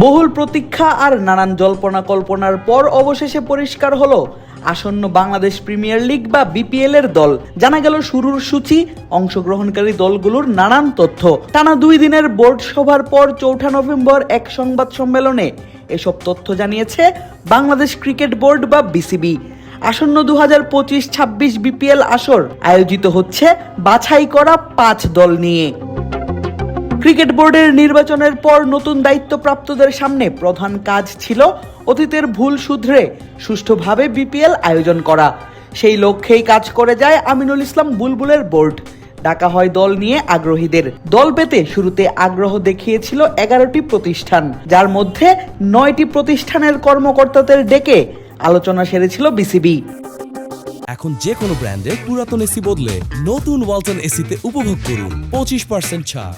বহুল প্রতীক্ষা আর নানান জল্পনা কল্পনার পর অবশেষে পরিষ্কার হলো, আসন্ন বাংলাদেশ প্রিমিয়ার লিগ বা বিপিএল এর দল। জানা গেল শুরুর সূচি, অংশগ্রহণকারী দলগুলোর নানান তথ্য। টানা দুই দিনের বোর্ড সভার পর চৌঠা নভেম্বর এক সংবাদ সম্মেলনে এসব তথ্য জানিয়েছে বাংলাদেশ ক্রিকেট বোর্ড বা বিসিবি। আসন্ন দু হাজার পঁচিশ ছাব্বিশ বিপিএল আসর আয়োজিত হচ্ছে বাছাই করা পাঁচ দল নিয়ে। ক্রিকেট বোর্ডের নির্বাচনের পর নতুন দায়িত্বপ্রাপ্তদের সামনে প্রধান কাজ ছিল অতীতের ভুল শুধরে, সুষ্ঠুভাবে বিপিএল আয়োজন করা। সেই লক্ষ্যেই কাজ করে যায় আমিনুল ইসলাম বুলবুলের বোর্ড। ডাকা হয় দল নিয়ে আগ্রহীদের। দল পেতে শুরুতে আগ্রহ দেখিয়েছিল এগারোটি প্রতিষ্ঠান, যার মধ্যে নয়টি প্রতিষ্ঠানের কর্মকর্তাদের ডেকে আলোচনা সেরেছিল বিসিবি। এখন যে কোনো ব্র্যান্ডের পুরাতন এসি বদলে নতুন ওয়ালটন এসিতে উপভোগ করুন পঁচিশ পার্সেন্ট ছাড়।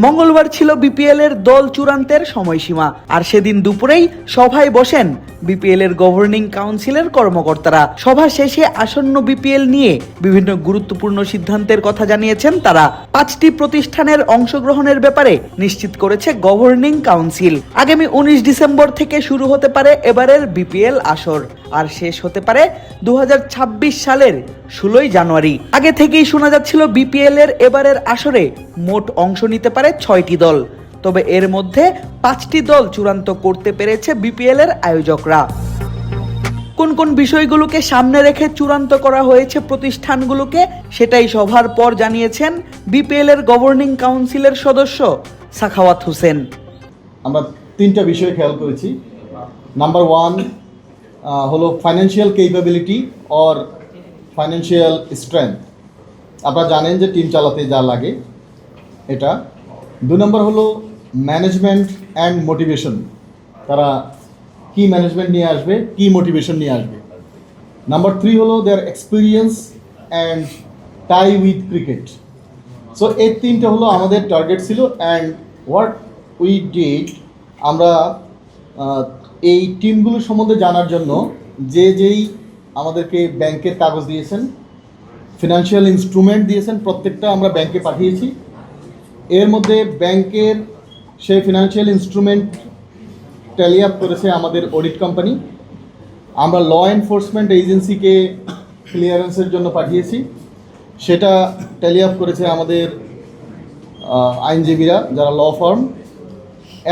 মঙ্গলবার ছিল বিপিএল এর দল চূড়ান্তের সময়সীমা আর সেদিন দুপুরেই সভায় বসেন বিপিএল এর গভর্নিং কাউন্সিলের কর্মকর্তারা সভা শেষে আসন্ন বিপিএল নিয়ে বিভিন্ন গুরুত্বপূর্ণ সিদ্ধান্তের কথা জানিয়েছেন তারা। পাঁচটি প্রতিষ্ঠানের অংশগ্রহণের ব্যাপারে নিশ্চিত করেছে গভর্নিং কাউন্সিল আগামী উনিশ ডিসেম্বর থেকে শুরু হতে পারে এবারের বিপিএল আসর, আর শেষ হতে পারে দু হাজার ছাব্বিশ সালের ষোলোই জানুয়ারি। আগে থেকেই শোনা যাচ্ছিল বিপিএল এর এবারের আসরে মোট অংশ নিতে পারে ছয়টি দল। তবে এর মধ্যে পাঁচটি দল চূড়ান্ত করতে পেরেছে বিপিএল এর আয়োজকরা। কোন কোন বিষয়গুলোকে সামনে রেখে চূড়ান্ত করা হয়েছে প্রতিষ্ঠানগুলোকে, সেটাই সভার পর জানিয়েছেন বিপিএল এর গভর্নিং কাউন্সিলের সদস্য সাখাওয়াত হোসেন। আমরা তিনটা বিষয় খেয়াল করেছি। নাম্বার ওয়ান হলো financial capability or financial strength আপনারা জানেন যে টিম চালাতে যা লাগে এটা। দু নম্বর হলো ম্যানেজমেন্ট অ্যান্ড মোটিভেশন তারা কি ম্যানেজমেন্ট নিয়ে আসবে, কি মোটিভেশন নিয়ে আসবে। নাম্বার থ্রি হলো their experience and tie with cricket so এই তিনটে হলো আমাদের টার্গেট ছিল অ্যান্ড হোয়াট উই ডিড আমরা এই টিমগুলো সম্বন্ধে জানার জন্য যে যেই আমাদেরকে ব্যাংকের কাগজ দিয়েছেন ফিনান্সিয়াল ইনস্ট্রুমেন্ট দিয়েছেন, প্রত্যেকটা আমরা ব্যাংকে পাঠিয়েছি। এর মধ্যে ব্যাংকের সেই ফিনান্সিয়াল ইনস্ট্রুমেন্ট ট্যালি আপ করেছে আমাদের অডিট কোম্পানি আমরা ল এনফোর্সমেন্ট এজেন্সিকে ক্লিয়ারেন্সের জন্য পাঠিয়েছি। সেটা ট্যালি আপ করেছে আমাদের আইনজীবীরা যারা ল ফার্ম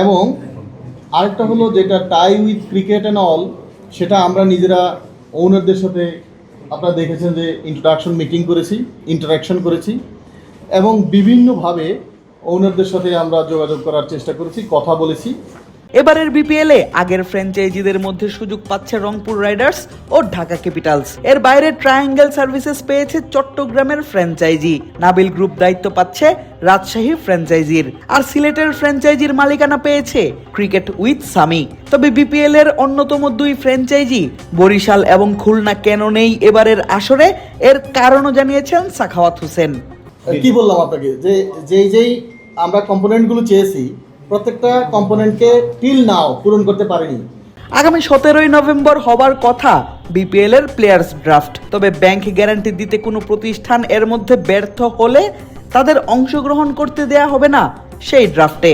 এবং আরেকটা হলো যেটা tie with cricket and all সেটা আমরা নিজেরা ওনারদের সাথে আপনারা দেখেছেন যে ইন্ট্রোডাকশন মিটিং করেছি ইন্টারাকশন করেছি। এবং বিভিন্নভাবে ওনারদের সাথে আমরা যোগাযোগ করার চেষ্টা করেছি, কথা বলেছি। এবারের বিপিএল এ আগের ফ্র্যাঞ্চাইজিদের মধ্যে সুযোগ পাচ্ছে রংপুর রাইডার্স ও ঢাকা ক্যাপিটালস। এর বাইরে ট্রায়াঙ্গেল সার্ভিসেস পেয়েছে চট্টগ্রামের ফ্র্যাঞ্চাইজি। নাবিল গ্রুপ দায়িত্ব পাচ্ছে রাজশাহী ফ্র্যাঞ্চাইজির। আর সিলেটের ফ্র্যাঞ্চাইজির মালিকানা পেয়েছে ক্রিকেট উইথ সামি। তবে বিপিএল এর অন্যতম দুই ফ্র্যাঞ্চাইজি, বরিশাল এবং খুলনা কেন নেই এবারের আসরে? এর কারণও জানিয়েছেন সাখাওয়াত হোসেন। কি বললাম আপনাকে? যে যেই যেই আমরা কম্পোনেন্টগুলো চেয়েছি প্রত্যেকটা কম্পোনেন্টকে টিল নাও পূরণ করতে পারিনি। আগামী সতেরোই নভেম্বর হবার কথা বিপিএল এর প্লেয়ার্স ড্রাফট তবে ব্যাংক গ্যারান্টি দিতে কোনো প্রতিষ্ঠান এর মধ্যে ব্যর্থ হলে তাদের অংশগ্রহণ করতে দেয়া হবে না সেই ড্রাফটে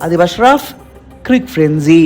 আদিবাস রাফ ক্রিক ফ্রেন্জি